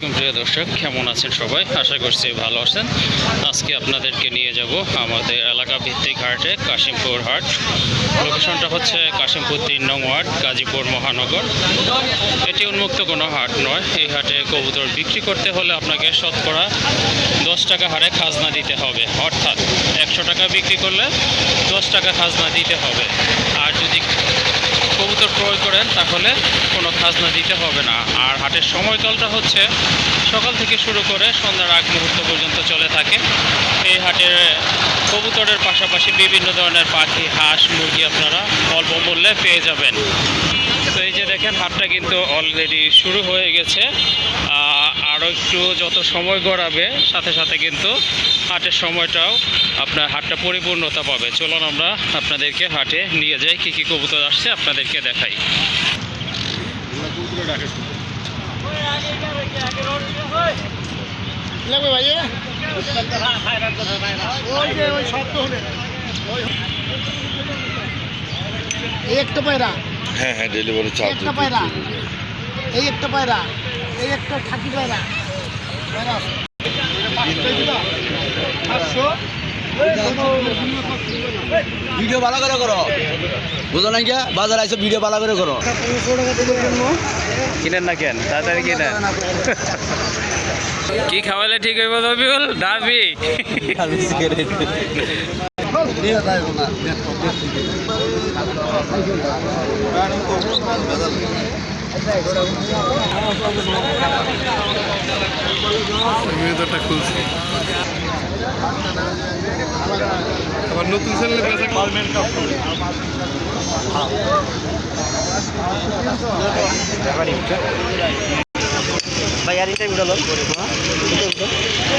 প্রিয় দর্শক, কেমন আছেন সবাই? আশা করছি ভালো আছেন। আজকে আপনাদেরকে নিয়ে যাব আমাদের এলাকা ভিত্তিক হাটে, কাশিমপুর হাট। লোকেশনটা হচ্ছে কাশিমপুর তিন নং ওয়ার্ড, গাজীপুর মহানগর। এটি উন্মুক্ত কোনো হাট নয়। এই হাটে কবুতর বিক্রি করতে হলে আপনাকে শতকরা দশ টাকা হারে খাজনা দিতে হবে। অর্থাৎ একশো টাকা বিক্রি করলে দশ টাকা খাজনা দিতে হবে। আর যদি কবুতর ক্রয় করেন, তাহলে কোনো খাজনা দিতে হবে না। আর হাটের সময়কালটা হচ্ছে সকাল থেকে শুরু করে সন্ধ্যার আগ মুহূর্ত পর্যন্ত চলে থাকে। এই হাটের কবুতরের পাশাপাশি বিভিন্ন ধরনের পাখি, হাঁস, মুরগি আপনারা অল্প মূল্যে পেয়ে যাবেন। তো এই যে দেখেন, হাটটা কিন্তু অলরেডি শুরু হয়ে গেছে। আরও একটু যত সময় গড়াবে সাথে সাথে কিন্তু হাটের সময়টাও আপনার হাটটা পরিপূর্ণতা পাবে। চলুন আমরা আপনাদেরকে হাটে নিয়ে যাই কী কী কবুতর আসছে আপনাদেরকে দেখাই। ভাই ওই যে ওই শব্দ হলে এই একটা পায়রা। হ্যাঁ হ্যাঁ ডেলিভারি চার্জ একটা পায়রা। এই একটা পায়রা। এই একটা খাকি পায়রা। পায়রা ভিডিও ভালো করে করো। বুঝো নাই কে? বাজার আইসো ভিডিও ভালো করে করো। থেকে কিনেন না কেন? তাড়াতাড়ি কিনেন। কি খাওয়ালে ঠিক হইব রবিউল ডাবি। আবার নতুন চ্যানেলে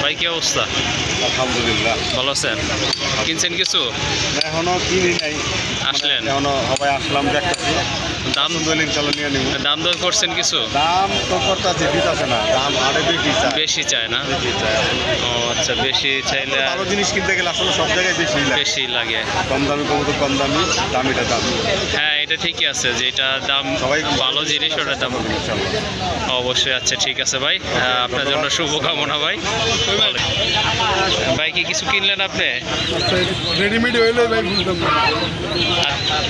ভাই কি অবস্থা? আলহামদুলিল্লাহ। ভালো আছেন? কিনছেন কিছু? এখনও কিনি নাই। আসলেন? এখনও সবাই আসলাম দেখতেছি। দাম? দলিল চালু নিয়ে নিব। দাম দর করছেন কিছু? দাম তো করতেছে দিতেছে না। দাম আরে বেশি চায় বেশি চায় না? বেশি চায় ও আচ্ছা বেশি চাইলে আর ভালো জিনিস কিনতে গেলে আসলে সব জায়গায় বেশি লাগে। বেশি লাগে। কম দামি কবুতর কম দামি দামিটা দামি। হ্যাঁ এটা ঠিকই আছে যেটা দাম সবাই ভালো জিনিস ওটার দাম অবশ্যই আচ্ছা ঠিক আছে ভাই। আপনার জন্য শুভকামনা ভাই। ভাই কি কিছু কিনলেন আপনি? রেডিমেড হইলে ভাই বুঝতাম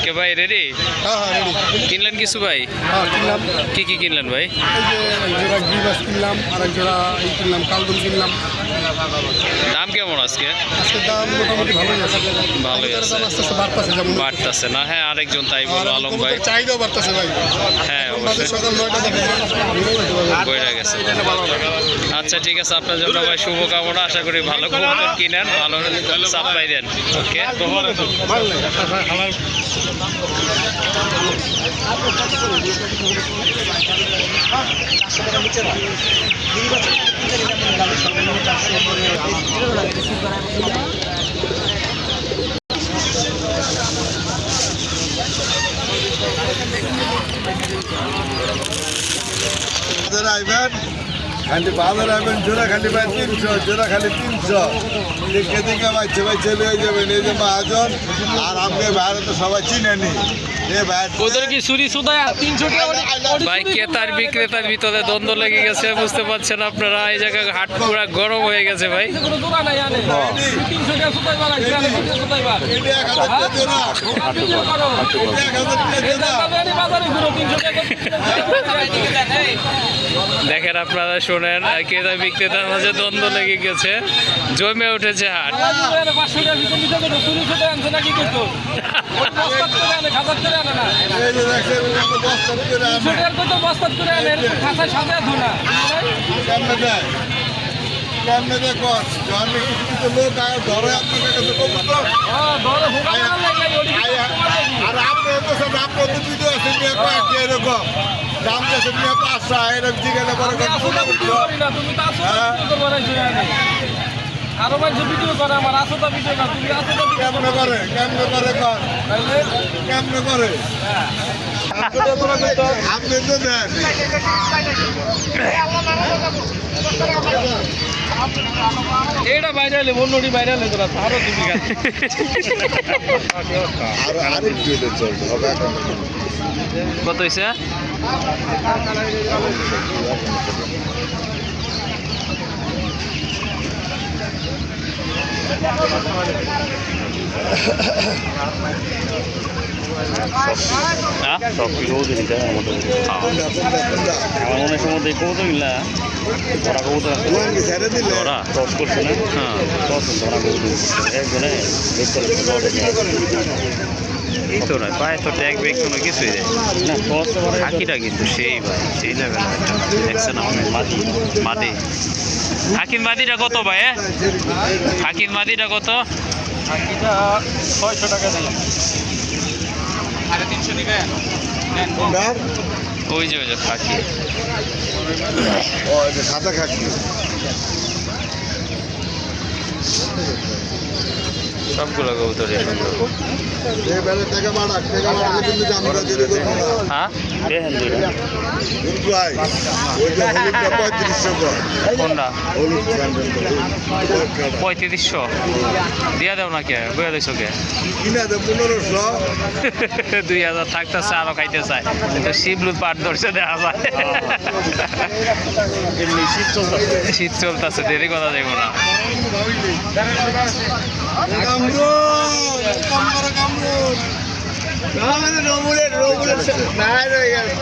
কে ভাই রেডি হ্যাঁ হ্যাঁ রেডি কিনলেন কিছু ভাই? হ্যাঁ কিনলাম। কি কি কিনলেন ভাই? এই জোড়া গিবাস কিনলাম আর এক জোড়া এই কিনলাম কালদুল কিনলাম। দাম কেমন আজকে? আজকে দাম মোটামুটি ভালোই আছে। ভালোই আছে। আস্তে আস্তে বাড়তেছে যেমন। বাড়তেছে না? হ্যাঁ আরেকজন তাই বলল আলম ভাই। চাহিদাও বাড়তেছে ভাই। হ্যাঁ সকাল নয়টা থেকে গেছে। আচ্ছা ঠিক আছে আপনার জন্য ভাই শুভকামনা। আশা করি ভালো কবুতর কিনেন ভালো সাপ্লাই দেন। ওকে? বাজারে আইবেন খালি বাজারে আইবেন জোড়া খালি ভাই তিনশো জোড়া খালি তিনশো। দেখে দেখে ভাই সবাই চলে যাবেন। এই যে মহাজন আর আপনি বাইরে তো সবাই চিনেনি। ওদের কি চুরি সুদায় ভাই ক্রেতার বিক্রেতার ভিতরে দ্বন্দ্ব লেগে গেছে বুঝতে পারছেন আপনারা। এই জায়গায় হাট পুরা গরম হয়ে গেছে ভাই। টাকা জোড়া দেখেন আপনারা শোনেন ক্রেতা বিক্রেতার মাঝে দ্বন্দ্ব লেগে গেছে জমে উঠেছে হাট লোক ধরে আপনি তো তো ভিডিও আছে নিয়ে কয়েকটি এরকম দাম যাচ্ছে নিয়ে পাঁচশো এরকম জিজ্ঞাসা আমার আসো তো ভিডিও তো করে কেমনে কর কেমনে করে আপনি তো দেন এইটা বাইরে এলে ఏడ బయరాలి ఒన్నోడి బయరాలి ఎదురా సారో কত হয়েছে সব কিছু ওদের দেয় মোটামুটি কোনটা কোনটা কোনটা আমার মনে হয় সময় কবুতরগুলা ধরা কবুতর আছে ওলান কি ছেড়ে দিলে ওরা টস করছে না হ্যাঁ টস ধরা কবুতর একজনে এই তো নয় পায়ে তো ট্যাগ ব্যাগ কোনো কিছুই দেয় না হাকিটা কিন্তু সেই ভাই সেই লেভেল দেখছেন মাটি মাদি হাকিম মাদিটা কত ভাই? হাকিম মাদিটা কত ছয়শো টাকা দিলাম ওই যে ওই যে এটা সাদা খাকি। সবগুলো কিন্তু না হ্যাঁ? কিন্তু পঁয়ত্রিশশো। দিয়া দেও না কে দিছো কে? পনেরোশো দুই হাজার থাকতেছে, আরও খাইতে চায় তো শিবলুত পাট ধরছে, দেখা যায়। শীত চলতেছে, দেরি কথা যাইব না।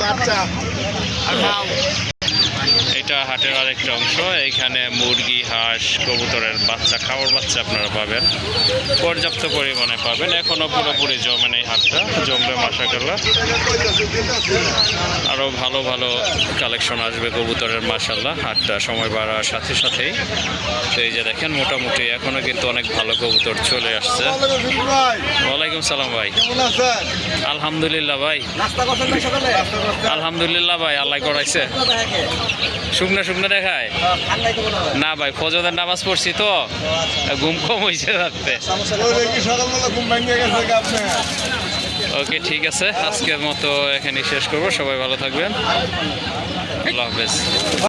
বাচ্চা। এটা হাটের আরেকটা অংশ এইখানে মুরগি হাঁস কবুতরের বাচ্চা খাওয়ার বাচ্চা আপনারা পাবেন পর্যাপ্ত পরিমাণে পাবেন। এখনও পুরোপুরি জমে নেই হাটটা জমবে মাসাকাল্লা আরও ভালো ভালো কালেকশন আসবে কবুতরের মাসাল্লাহ হাটটা সময় বাড়ার সাথে সাথেই। তো এই যে দেখেন মোটামুটি এখনও কিন্তু অনেক ভালো কবুতর চলে আসছে। ওয়ালাইকুম সালাম ভাই। আলহামদুলিল্লাহ ভাই। আলহামদুলিল্লাহ ভাই আল্লাহ করাইছে। শুকনো শুকনো দেখায়? না ভাই ফজরের নামাজ পড়ছি তো। ঘুম কম হয়েছে রাত্রে। ওকে ঠিক আছে। আজকের মতো এখানে শেষ করব। সবাই ভালো থাকবেন। আল্লাহ হাফেজ।